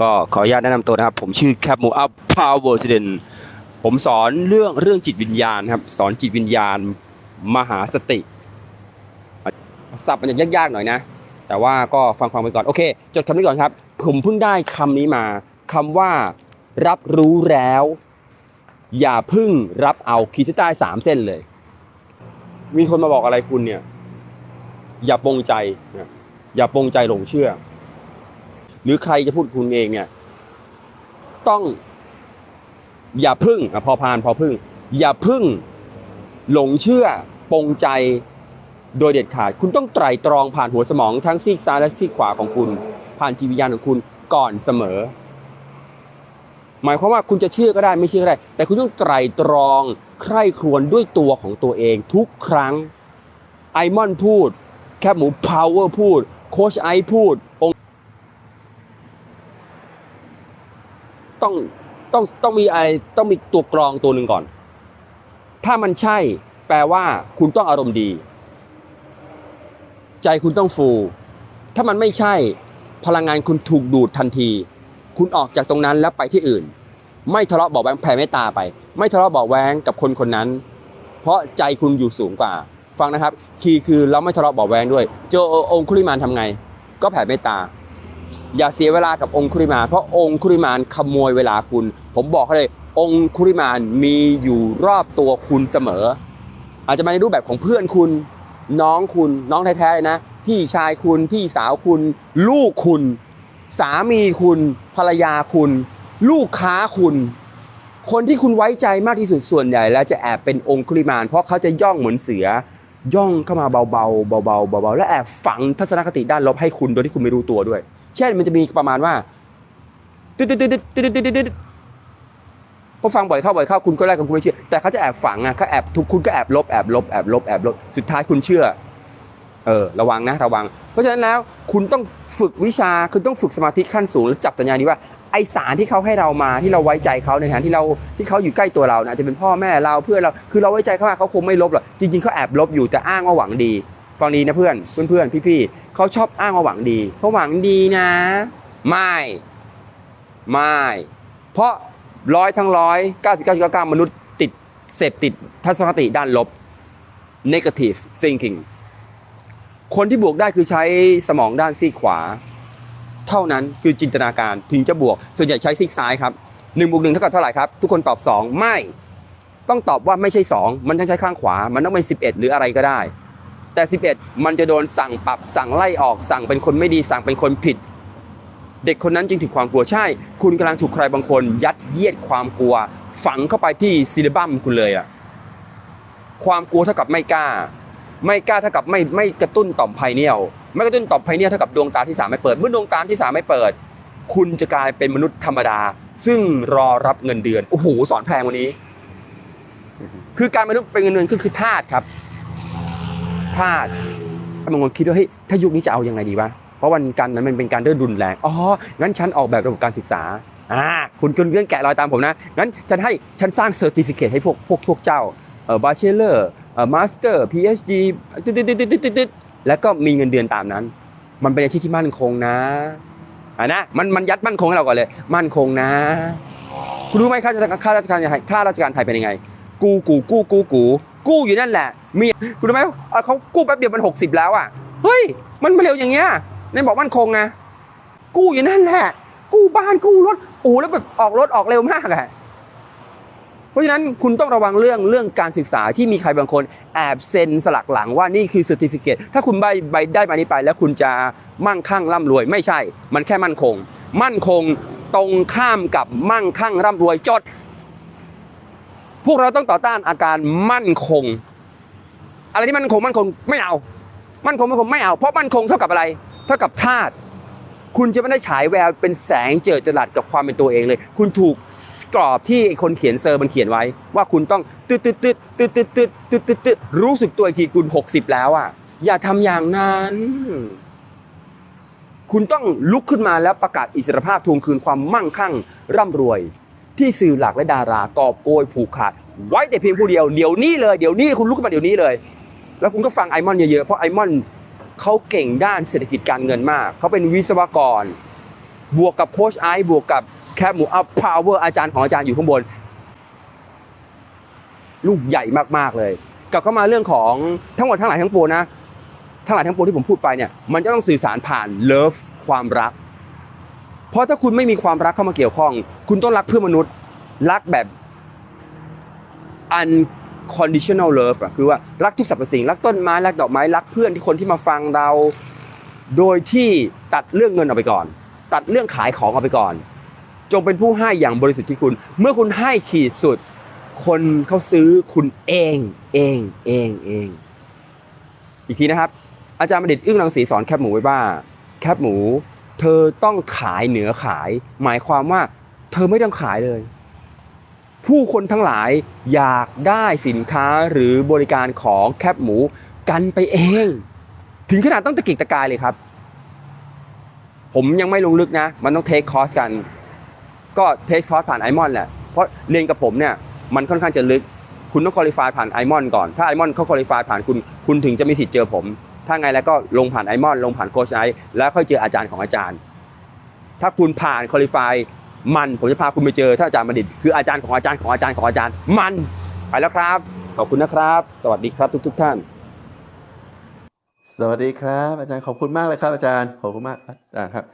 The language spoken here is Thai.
ก็ขออนุญาตแนะนำตัวนะครับ ผมชื่อแคปมูอัพพาวเวอร์ซิเดนผมสอนเรื่องเรื่องจิตวิญญาณครับ สอนจิตวิญญาณมหาสติศัพท์มันจะยากๆหน่อยนะ แต่ว่าก็ฟังฟังๆไปก่อน โอเค จดคำนี้ก่อนครับ ผมเพิ่งได้คำนี้มาคำว่า รับรู้แล้ว อย่าพึ่งรับเอาขีดเส้นใต้สามเส้นเลย มีคนมาบอกอะไรคุณเนี่ย อย่าปรงใจ อย่าปรงใจหลงเชื่อ หรือใครจะพูดคุณเองเนี่ย ต้อง อย่าพึ่งอพอพานพอพึ่ง อย่าพึ่งหลงเชื่อปงใจโดยเด็ดขาด คุณต้องไตรตรองผ่านหัวสมองทั้งซีกซ้ายและซีกขวาของคุณ ผ่านจิตวิญญาณของคุณก่อนเสมอ หมายความว่าคุณจะเชื่อก็ได้ไม่เชื่อก็ได้ แต่คุณต้องไตรตรองใคร่ครวญด้วยตัวของตัวเองทุกครั้งไอมอนพูด แคบหมูพาวเวอร์พูด โคชไอพูดอง ต้องต้องต้องมีไอต้องมีตัวกรองตัวหนึ่งก่อน ถ้ามันใช่แปลว่าคุณต้องอารมณ์ดี ใจคุณต้องฟู ถ้ามันไม่ใช่พลังงานคุณถูกดูดทันที คุณออกจากตรงนั้นแล้วไปที่อื่น ไม่ทะเลาะเบอกแวงแผ่เมตตาไป ไม่ทะเลาะเบอกแวงกับคนคนนั้น เพราะใจคุณอยู่สูงกว่า ฟังนะครับ คีย์คือเราไม่ทะเลาะเบอกแวงด้วย เจอองคุลิมานทำไง ก็แผ่เมตตา อย่าเสียเวลากับองคุลิมานเพราะองคุลิมานขโมยเวลาคุณ ผมบอกเลย องคุลิมานมีอยู่รอบตัวคุณเสมอ อาจจะมาในรูปแบบของเพื่อนคุณ น้องคุณ น้องแท้ๆเลยนะ พี่ชายคุณ พี่สาวคุณ ลูกคุณ สามีคุณ ภรรยาคุณ ลูกค้าคุณ คนที่คุณไว้ใจมากที่สุดส่วนใหญ่ แล้วจะแอบเป็นองคุลิมาน เพราะเขาจะย่องเหมือนเสือย่องเข้ามาเบาๆเบาๆเบาๆ และแอบฝังทัศนคติด้านลบให้คุณโดยที่คุณไม่รู้ตัวด้วย เช่นมันจะมีประมาณว่าตึ๊ดตึ๊ดตึ๊ดตึ๊ดตึ๊ดตึ๊ดพอฟังบ่อยเข้าบ่อยเข้าคุณก็แรกกับคุณไม่เชื่อ แต่เขาจะแอบฝังอะเขาแอบทุกคุณก็แอบลบแอบลบแอบลบแอบลบสุดท้ายคุณเชื่อเออระวังนะระวัง เพราะฉะนั้นแล้วคุณต้องฝึกวิชาคุณต้องฝึกสมาธิขั้นสูงแล้วจับสัญญาณนี้ว่าไอสารที่เขาให้เรามาที่เราไว้ใจเขาในฐานที่เราที่เขาอยู่ใกล้ตัวเรานะอาจจะเป็นพ่อแม่เราเพื่อนเราคือเราไว้ใจเขามาเขาคงไม่ลบหรอกจริงๆเขาแอบลบอยู่แต่อ้างว่าหวังดี ฟังดีนะเพื่อนเพื่อนๆพี่ๆเขาชอบอ้างว่าหวังดีเขาหวังดีนะ ไม่ ไม่ เพราะร้อยทั้งร้อยเก้าสิบเก้าจุดเก้ามนุษย์ติดเสพติดทัศนคติด้านลบ negative thinking คนที่บวกได้คือใช้สมองด้านซีกขวา เท่านั้นคือจินตนาการถึงจะบวก ส่วนใหญ่ใช้ซีกซ้ายครับหนึ่งบวกหนึ่งเท่ากับเท่าไหร่ครับ ทุกคนตอบ2ไม่ ต้องตอบว่าไม่ใช่2มันต้องใช้ข้างขวา มันต้องเป็น11หรืออะไรก็ได้ แต่ 11 มันจะโดนสั่งปรับสั่งไล่ออกสั่งเป็นคนไม่ดีสั่งเป็นคนผิด เด็กคนนั้นจึงถึงความกลัวใช่ คุณกำลังถูกใครบางคน ยัดเยียดความกลัว ฝังเข้าไปที่ซีเรบัมคุณเลยอะความกลัวเท่ากับไม่กล้า ไม่กล้าเท่ากับไม่ไม่กระตุ้นต่อมไพเนียลไม่กระตุ้นต่อมไพเนียลเท่ากับดวงตาที่สามไม่เปิด เมื่อดวงตาที่สามไม่เปิด คุณจะกลายเป็นมนุษย์ธรรมดา ซึ่งรอรับเงินเดือนโอ้โหสอนแพงวันนี้ คือการมนุษย์เป็นเงินเดือนคือคือทาสครับ ทาสบางคนคิดว่าเฮ้ยถ้ายุคนี้จะเอายังไงดีวะเพราะวันกันนั้นมันเป็นการเดินรุนแรงอ๋องั้นฉันออกแบบระบบการศึกษาอ่าคุณคุณเรื่องแกะรอยตามผมนะงั้นฉันให้ฉันสร้างเซอร์ติฟิเคตให้พวกพวกพวกเจ้าเอ่อบาเชเลอร์เอ่อมาสเตอร์ PhD ตึ๊ดตึ๊ดตึ๊ดตึ๊ดตึ๊ดตึ๊ดแล้วก็มีเงินเดือนตามนั้น มันเป็นอาชีพที่มั่นคงนะอ่านะมันมันยัดมั่นคงให้เราก่อนเลย มั่นคงนะ คุณรู้ไหมค่าราชการค่าราชการไทยค่าราชการไทยเป็นยังไง กูกูกู้กูกู กู้อยู่นั่นแหละ มีคุณรู้ไหมเขากู้แป๊บเดียวมันหกสิบแล้วอะเฮ้ย มันมาเร็วอย่างเงี้ยในบอกมั่นคงไงกู้อยู่นั่นแหละ กู้บ้านกู้รถโอ้แล้วแบบออกรถออกเร็วมากอะเพราะฉะนั้นคุณต้องระวังเรื่องเรื่องการศึกษาที่มีใครบางคนแอบเซ็นสลักหลังว่านี่คือเซอร์ติฟิเคตถ้าคุณใบใบได้มานี้ไป แล้วคุณจะมั่งคั่งร่ำรวยไม่ใช่ มันแค่มั่นคง มั่นคงตรงข้ามกับมั่งคั่งร่ำรวยจด พวกเราต้องต่อต้านอาการมั่นคง อะไรที่มั่นคงมั่นคงไม่เอา มั่นคงมั่นคงไม่เอา เพราะมั่นคงเท่ากับอะไร เท่ากับธาตุคุณจะไม่ได้ฉายแววเป็นแสงเจิดจรัสกับความเป็นตัวเองเลย คุณถูกกรอบที่คนเขียนเซอร์มันเขียนไว้ ว่าคุณต้องตึ๊ดตึ๊ดตึ๊ดตึ๊ดตึ๊ดตึ๊ดตึ๊ดตึ๊ดตึ๊ดรู้สึกตัวอีกทีคุณ 60 แล้วอะ อย่าทำอย่างนั้น คุณต้องลุกขึ้นมาแล้วประกาศอิสรภาพทวงคืนความมั่งคั่งร่ำรวย ที่สื่อหลักและดารากอบโกยผูกขาด ไว้แต่เพียงผู้เดียวเดี๋ยวนี้เลยเดี๋ยวนี้คุณลุกขึ้นมาเดี๋ยวนี้เลย แล้วคุณก็ฟังไอมอนเยอะๆเพราะไอมอนเขาเก่งด้านเศรษฐกิจการเงินมากเขาเป็นวิศวกร บวกกับโค้ชไอบวกกับแคปหมูอัพพาวเวอร์อาจารย์ของอาจารย์อยู่ข้างบน ลูกใหญ่มากๆเลย กลับเข้ามาเรื่องของทั้งหมดทั้งหลายทั้งปวงนะทั้งหลายทั้งปวงที่ผมพูดไปเนี่ยมันจะต้องสื่อสารผ่านเลิฟความรัก เพราะถ้าคุณไม่มีความรักเข้ามาเกี่ยวข้อง คุณต้องรักเพื่อมนุษย์ รักแบบ unconditional love อะคือว่ารักทุกสรรพสิ่ง รักต้นไม้รักดอกไม้รักเพื่อนที่คนที่มาฟังเรา โดยที่ตัดเรื่องเงินออกไปก่อน ตัดเรื่องขายของออกไปก่อน จงเป็นผู้ให้อย่างบริสุทธิ์ที่คุณ เมื่อคุณให้ขีดสุด คนเขาซื้อคุณเองเองเองเองอีกทีนะครับ อาจารย์ประดิษฐ์อึ้งรังสีสอนแคบหมูไว้ว่า แคบหมู เธอต้องขายเหนือขาย หมายความว่า เธอไม่ต้องขายเลย ผู้คนทั้งหลายอยากได้สินค้าหรือบริการของแคบหมูกันไปเอง ถึงขนาดต้องตะกิกตะกายเลยครับ ผมยังไม่ลงลึกนะ มันต้องเทคคอร์สกัน ก็เทคคอร์สผ่านไอมอนแหละ เพราะเรียนกับผมเนี่ยมันค่อนข้างจะลึก คุณต้องคุริฟายผ่านไอมอนก่อน ถ้าไอมอนเขาคุริฟายผ่านคุณ คุณถึงจะมีสิทธิ์เจอผม ถ้าไงแล้วก็ลงผ่านไอมอนลงผ่านโคชไอแล้วค่อยเจออาจารย์ของอาจารย์ ถ้าคุณผ่านคุริฟายมันผมจะพาคุณไปเจอท่านอาจารย์บัณฑิตคืออาจารย์ของอาจารย์ของอาจารย์ของอาจารย์มันไปแล้วครับ ขอบคุณนะครับ สวัสดีครับทุก ๆท่าน สวัสดีครับ อาจารย์ขอบคุณมากเลยครับอาจารย์ขอบคุณมากอาจารย์ครับ